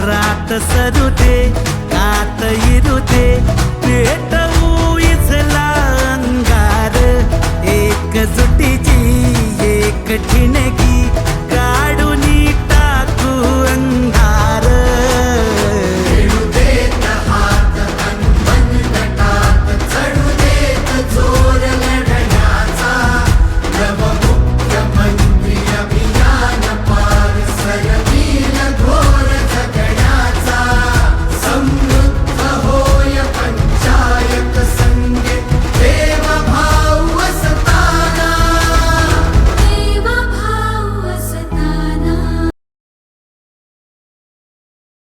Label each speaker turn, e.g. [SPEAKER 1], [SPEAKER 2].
[SPEAKER 1] रात सरू दे कात इरू दे पेटवू इचला अंगार. एक जुटीची एक ठिणगी.